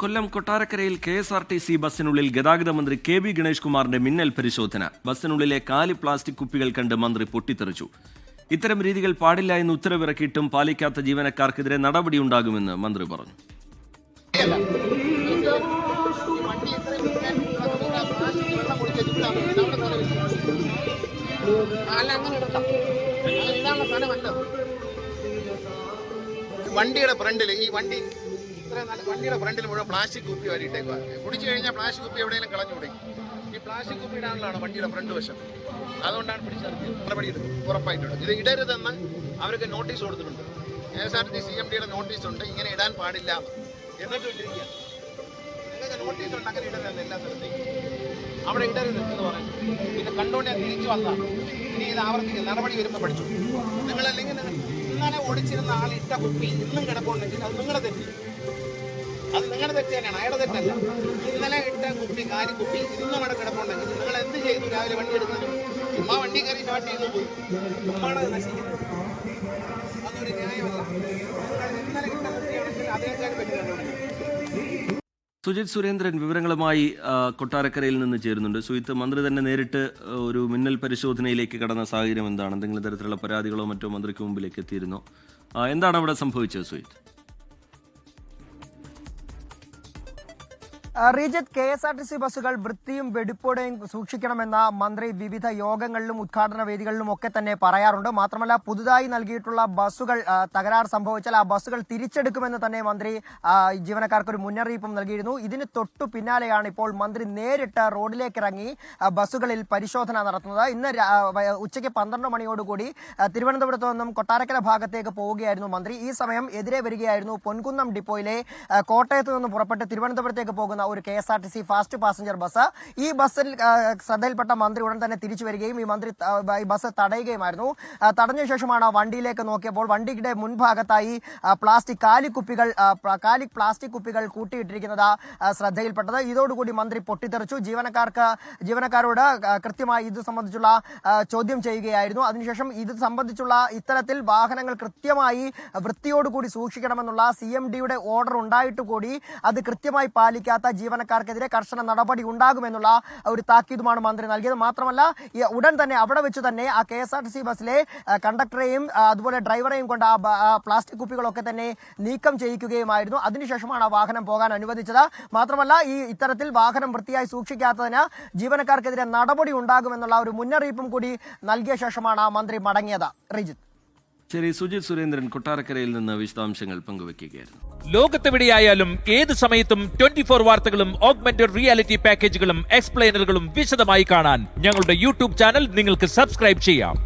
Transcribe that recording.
കൊല്ലം കൊട്ടാരക്കരയിൽ K S R T C ബസ്സിനുള്ളിൽ ഗതാഗത മന്ത്രി കെ വി ഗണേഷ് കുമാറിന്റെ മിന്നൽ പരിശോധന. ബസ്സിനുള്ളിലെ കാലി പ്ലാസ്റ്റിക് കുപ്പികൾ കണ്ട് മന്ത്രി പൊട്ടിത്തെറിച്ചു. ഇത്തരം രീതികൾ പാടില്ല എന്ന് ഉത്തരവിറക്കിയിട്ടും പാലിക്കാത്ത ജീവനക്കാർക്കെതിരെ നടപടിയുണ്ടാകുമെന്ന് മന്ത്രി പറഞ്ഞു. വണ്ടിയുടെ ഫ്രണ്ടിൽ ഈ വണ്ടി ഇത്ര നല്ല വണ്ടിയുടെ ഫ്രണ്ടിൽ മുഴുവൻ പ്ലാസ്റ്റിക് കുപ്പി വരിയിട്ടേക്കുക കുടിച്ചു കഴിഞ്ഞാൽ പ്ലാസ്റ്റിക് കുപ്പി എവിടെയെങ്കിലും കളഞ്ഞു കൊടുക്കും. ഈ പ്ലാസ്റ്റിക് കുപ്പി ഇടാനുള്ളതാണ് വണ്ടിയുടെ ഫ്രണ്ട് വശം. അതുകൊണ്ടാണ് പിടിച്ചത്. നടപടി ഉറപ്പായിട്ടുണ്ട് ഇത് ഇടരുതെന്ന് അവർക്ക് നോട്ടീസ് കൊടുത്തിട്ടുണ്ട്. K S R T C M ഡിയുടെ നോട്ടീസ് ഉണ്ട്. ഇങ്ങനെ ഇടാൻ പാടില്ല എന്നിട്ട് ഇട്ടിരിക്കുക നോട്ടീസ് ഉണ്ട്. അങ്ങനെ ഇടരുതെന്ന് എല്ലാ സ്ഥലത്തേക്കും. അവിടെ ഇടരുത് എന്ന് പറയും ഇത് കണ്ടുകൊണ്ട് തിരിച്ചു വന്നതാണ്. ഇനി ഇത് ആവർത്തിക്കും. നടപടി വരുമ്പോൾ പഠിച്ചു. നിങ്ങളെ ഇന്നലെ ഒളിച്ചിരുന്ന ആൾ ഇട്ട കുപ്പി ഇന്നും കിടപ്പുണ്ടെങ്കിൽ അത് നിങ്ങളുടെ തെറ്റ്. അത് നിങ്ങളുടെ തെറ്റ് തന്നെയാണ്. അയാളുടെ തെറ്റല്ല. ഇന്നലെ ഇട്ട കുപ്പി കാരി കുപ്പി ഇന്നും അവിടെ കിടപ്പുണ്ടെങ്കിൽ നിങ്ങൾ എന്ത് ചെയ്തു? രാവിലെ വണ്ടി എടുക്കുന്നത് ചുമ്മാ വണ്ടി കയറി സ്റ്റാർട്ട് ചെയ്യുന്നു പോയി. ചുമ്മാണ് അത് നശിക്കുന്നത് അതൊരു ന്യായമല്ല. നിങ്ങൾ ഇന്നലെ സുജിത് സുരേന്ദ്രൻ വിവരങ്ങളുമായി കൊട്ടാരക്കരയിൽ നിന്ന് ചേരുന്നുണ്ട്. സുജിത്ത് മന്ത്രി തന്നെ നേരിട്ട് ഒരു മിന്നൽ പരിശോധനയിലേക്ക് കടന്ന സാഹചര്യം എന്താണ്? എന്തെങ്കിലും തരത്തിലുള്ള പരാതികളോ മറ്റോ മന്ത്രിക്ക് മുമ്പിലേക്ക് എത്തിയിരുന്നോ? എന്താണ് അവിടെ സംഭവിച്ചത് Sujith? Rejith K S R T C ബസ്സുകൾ വൃത്തിയും വെടിപ്പോടെയും സൂക്ഷിക്കണമെന്ന മന്ത്രി വിവിധ യോഗങ്ങളിലും ഉദ്ഘാടന വേദികളിലും ഒക്കെ തന്നെ പറയാറുണ്ട്. മാത്രമല്ല പുതുതായി നൽകിയിട്ടുള്ള ബസ്സുകൾ തകരാർ സംഭവിച്ചാൽ ആ ബസ്സുകൾ തിരിച്ചെടുക്കുമെന്ന് തന്നെ മന്ത്രി ജീവനക്കാർക്ക് ഒരു മുന്നറിയിപ്പും നൽകിയിരുന്നു. ഇതിന് തൊട്ടു പിന്നാലെയാണ് ഇപ്പോൾ മന്ത്രി നേരിട്ട് റോഡിലേക്ക് ഇറങ്ങി ബസ്സുകളിൽ പരിശോധന നടത്തുന്നത്. ഇന്ന് ഉച്ചയ്ക്ക് പന്ത്രണ്ട് മണിയോടുകൂടി തിരുവനന്തപുരത്ത് നിന്നും കൊട്ടാരക്കര ഭാഗത്തേക്ക് പോവുകയായിരുന്നു മന്ത്രി. ഈ സമയം എതിരെ വരികയായിരുന്നു പൊൻകുന്നം ഡിപ്പോയിലെ കോട്ടയത്ത് നിന്ന് പുറപ്പെട്ട് തിരുവനന്തപുരത്തേക്ക് പോകുന്ന ഒരു K S R T C fast passenger bus. ഈ ബസ്സിൽ ശ്രദ്ധയിൽപ്പെട്ട മന്ത്രി ഉടൻ തന്നെ തിരിച്ചു വരികയും ഈ മന്ത്രി ഈ ബസ് തടയുകയുമായിരുന്നു. തടഞ്ഞ ശേഷമാണ് വണ്ടിയിലേക്ക് നോക്കിയപ്പോൾ വണ്ടിയുടെ മുൻഭാഗത്തായി പ്ലാസ്റ്റിക് കാലിക്കുപ്പികൾ കാലി പ്ലാസ്റ്റിക് കുപ്പികൾ കൂട്ടിയിട്ടിരിക്കുന്നത് ശ്രദ്ധയിൽപ്പെട്ടത്. ഇതോടുകൂടി മന്ത്രി പൊട്ടിത്തെറിച്ചു. ജീവനക്കാർക്ക് ജീവനക്കാരോട് കൃത്യമായി ഇത് സംബന്ധിച്ചുള്ള ചോദ്യം ചെയ്യുകയായിരുന്നു. അതിനുശേഷം ഇത് സംബന്ധിച്ചുള്ള ഇത്തരത്തിൽ വാഹനങ്ങൾ കൃത്യമായി വൃത്തിയോടുകൂടി സൂക്ഷിക്കണമെന്നുള്ള സി എം ഡിയുടെ ഓർഡർ ഉണ്ടായിട്ട് കൂടി അത് കൃത്യമായി പാലിക്കാത്ത ജീവനക്കാർക്കെതിരെ കർശന നടപടി ഉണ്ടാകുമെന്നുള്ള ഒരു താക്കീതുമാണ് മന്ത്രി നൽകിയത്. മാത്രമല്ല ഉടൻ തന്നെ അവിടെ വെച്ച് തന്നെ ആ K S R T C ബസ്സിലെ കണ്ടക്ടറെയും അതുപോലെ ഡ്രൈവറെയും കൊണ്ട് ആ പ്ലാസ്റ്റിക് കുപ്പികളൊക്കെ തന്നെ നീക്കം ചെയ്യിക്കുകയുമായിരുന്നു അതിനുശേഷമാണ് ആ വാഹനം പോകാൻ അനുവദിച്ചത്. മാത്രമല്ല ഈ ഇത്തരത്തിൽ വാഹനം വൃത്തിയായി സൂക്ഷിക്കാത്തതിന് ജീവനക്കാർക്കെതിരെ നടപടി ഉണ്ടാകുമെന്നുള്ള ഒരു മുന്നറിയിപ്പും കൂടി നൽകിയ ശേഷമാണ് ആ മന്ത്രി മടങ്ങിയത്. റിജിത്ത്. ശരി സുജിത് സുരേന്ദ്രൻ കൊട്ടാരക്കരയിൽ നിന്ന് വിശദാംശങ്ങൾ പങ്കുവയ്ക്കുകയായിരുന്നു. ലോകത്തെവിടെയായാലും ഏത് സമയത്തും ട്വന്റി ഫോർ വാർത്തകളും ഓഗ്മെന്റഡ് റിയാലിറ്റി പാക്കേജുകളും എക്സ്പ്ലെയിനറുകളും വിശദമായി കാണാൻ ഞങ്ങളുടെ യൂട്യൂബ് ചാനൽ നിങ്ങൾക്ക് സബ്സ്ക്രൈബ് ചെയ്യാം.